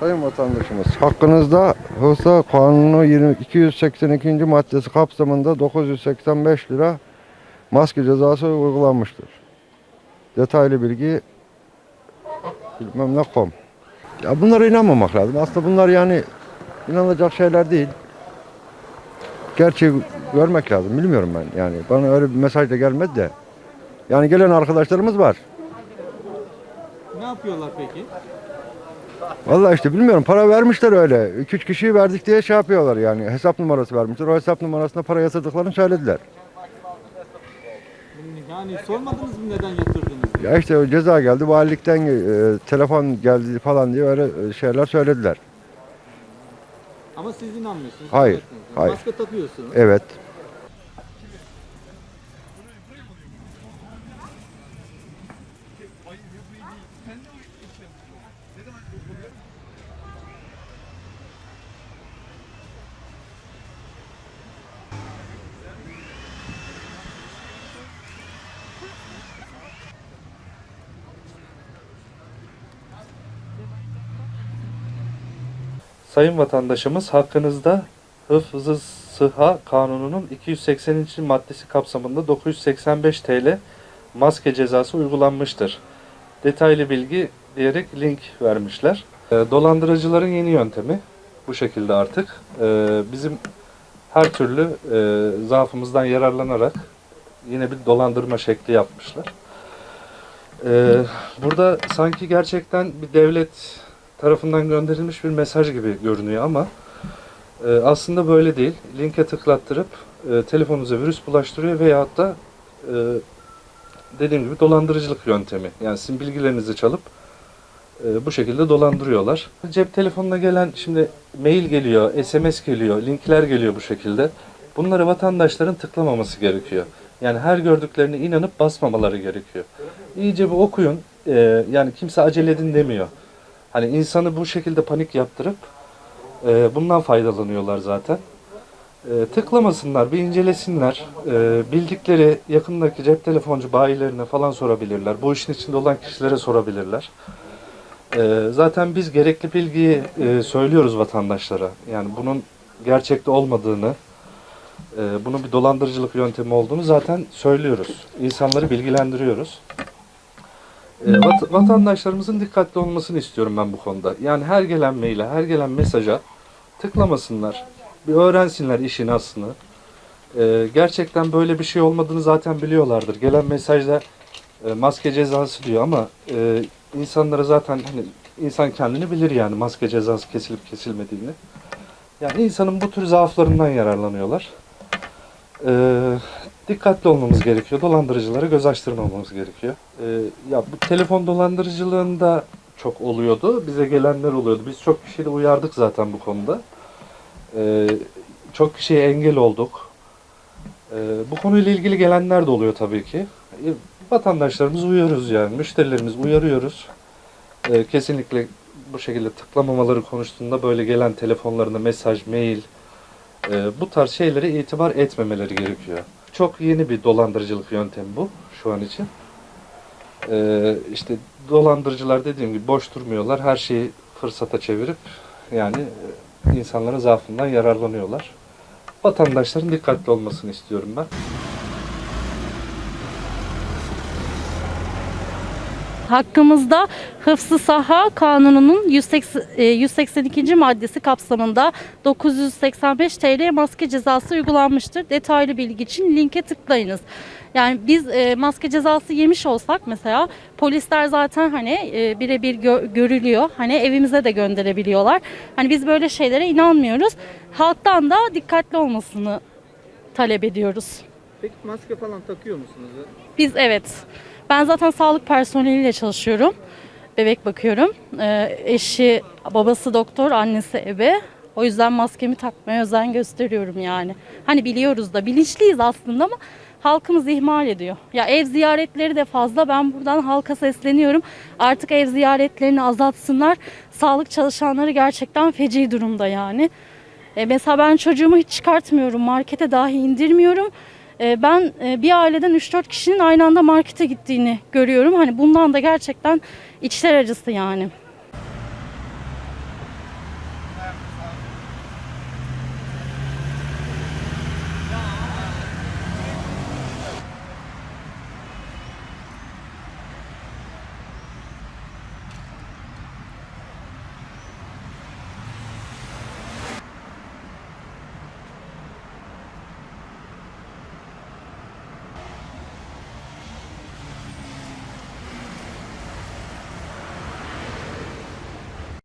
Sayın vatandaşımız, hakkınızda Hısa Kanunu 20 282. maddesi kapsamında 985 lira maske cezası uygulanmıştır. Detaylı bilgi bilmem ne kom. Ya bunlara inanmamak lazım. Aslında bunlar yani inanılacak şeyler değil. Gerçeği görmek lazım. Bilmiyorum ben yani. Bana öyle bir mesaj da gelmedi de. Yani gelen arkadaşlarımız var. Ne yapıyorlar peki? Vallahi işte bilmiyorum para vermişler öyle. 2-3 kişiyi verdik diye şey yapıyorlar yani. Hesap numarası vermişler. O hesap numarasına para yatırdıklarını söylediler. Yani sormadınız mı neden yatırdınız? diye? Ya işte o ceza geldi, valilikten e, telefon geldi falan diye öyle e, şeyler söylediler. Ama siz inanmıyorsunuz. Hayır, etmiyorsunuz. hayır. Maske takıyorsunuz. Evet. Sayın vatandaşımız hakkınızda Hıfzı Sıha Kanunu'nun 280. maddesi kapsamında 985 TL maske cezası uygulanmıştır. Detaylı bilgi diyerek link vermişler. E, Dolandırıcıların yeni yöntemi bu şekilde artık. E, Bizim her türlü e, zaafımızdan yararlanarak yine bir dolandırma şekli yapmışlar. E, Burada sanki gerçekten bir devlet tarafından gönderilmiş bir mesaj gibi görünüyor ama e, aslında böyle değil. Linke tıklattırıp e, telefonunuza virüs bulaştırıyor veyahut da e, dediğim gibi dolandırıcılık yöntemi. Yani sizin bilgilerinizi çalıp e, bu şekilde dolandırıyorlar. Cep telefonuna gelen şimdi mail geliyor, SMS geliyor, linkler geliyor bu şekilde. Bunları vatandaşların tıklamaması gerekiyor. Yani her gördüklerine inanıp basmamaları gerekiyor. İyice bir okuyun. E, yani kimse acele edin demiyor. Hani insanı bu şekilde panik yaptırıp e, bundan faydalanıyorlar zaten. E, tıklamasınlar, bir incelesinler. E, bildikleri yakındaki cep telefoncu bayilerine falan sorabilirler. Bu işin içinde olan kişilere sorabilirler. E, zaten biz gerekli bilgiyi e, söylüyoruz vatandaşlara. Yani bunun gerçekte olmadığını, e, bunun bir dolandırıcılık yöntemi olduğunu zaten söylüyoruz. İnsanları bilgilendiriyoruz. E, vat- vatandaşlarımızın dikkatli olmasını istiyorum ben bu konuda. Yani her gelen maile, her gelen mesaja tıklamasınlar. Bir öğrensinler işin aslını. E, gerçekten böyle bir şey olmadığını zaten biliyorlardır. Gelen mesajda e, maske cezası diyor ama e, insanlara zaten hani insan kendini bilir yani maske cezası kesilip kesilmediğini. Yani insanın bu tür zaaflarından yararlanıyorlar. E, dikkatli olmamız gerekiyor. Dolandırıcılara göz açtırmamamız gerekiyor. Ee, ya bu telefon dolandırıcılığında çok oluyordu. Bize gelenler oluyordu. Biz çok kişiyi de uyardık zaten bu konuda. Ee, çok kişiye engel olduk. Ee, bu konuyla ilgili gelenler de oluyor tabii ki. Ee, vatandaşlarımızı yani. Müşterilerimiz uyarıyoruz. Ee, kesinlikle bu şekilde tıklamamaları konusunda böyle gelen telefonlarına mesaj, mail, e, bu tarz şeylere itibar etmemeleri gerekiyor. Çok yeni bir dolandırıcılık yöntemi bu şu an için. Ee, işte dolandırıcılar dediğim gibi boş durmuyorlar. Her şeyi fırsata çevirip yani e, insanların zaafından yararlanıyorlar. Vatandaşların dikkatli olmasını istiyorum ben. Hakkımızda Hıfzı Saha Kanunu'nun 180, e, 182. maddesi kapsamında 985 TL maske cezası uygulanmıştır. Detaylı bilgi için linke tıklayınız. Yani biz e, maske cezası yemiş olsak mesela polisler zaten hani e, birebir gö- görülüyor. Hani evimize de gönderebiliyorlar. Hani biz böyle şeylere inanmıyoruz. Halktan da dikkatli olmasını talep ediyoruz. Peki maske falan takıyor musunuz? Biz evet. Ben zaten sağlık personeliyle çalışıyorum. Bebek bakıyorum. Ee, eşi, babası doktor, annesi ebe. O yüzden maskemi takmaya özen gösteriyorum yani. Hani biliyoruz da bilinçliyiz aslında ama halkımız ihmal ediyor. Ya ev ziyaretleri de fazla. Ben buradan halka sesleniyorum. Artık ev ziyaretlerini azaltsınlar. Sağlık çalışanları gerçekten feci durumda yani. E, mesela ben çocuğumu hiç çıkartmıyorum. Markete dahi indirmiyorum. E, ben e, bir aileden 3-4 kişinin aynı anda markete gittiğini görüyorum. Hani bundan da gerçekten içler acısı yani.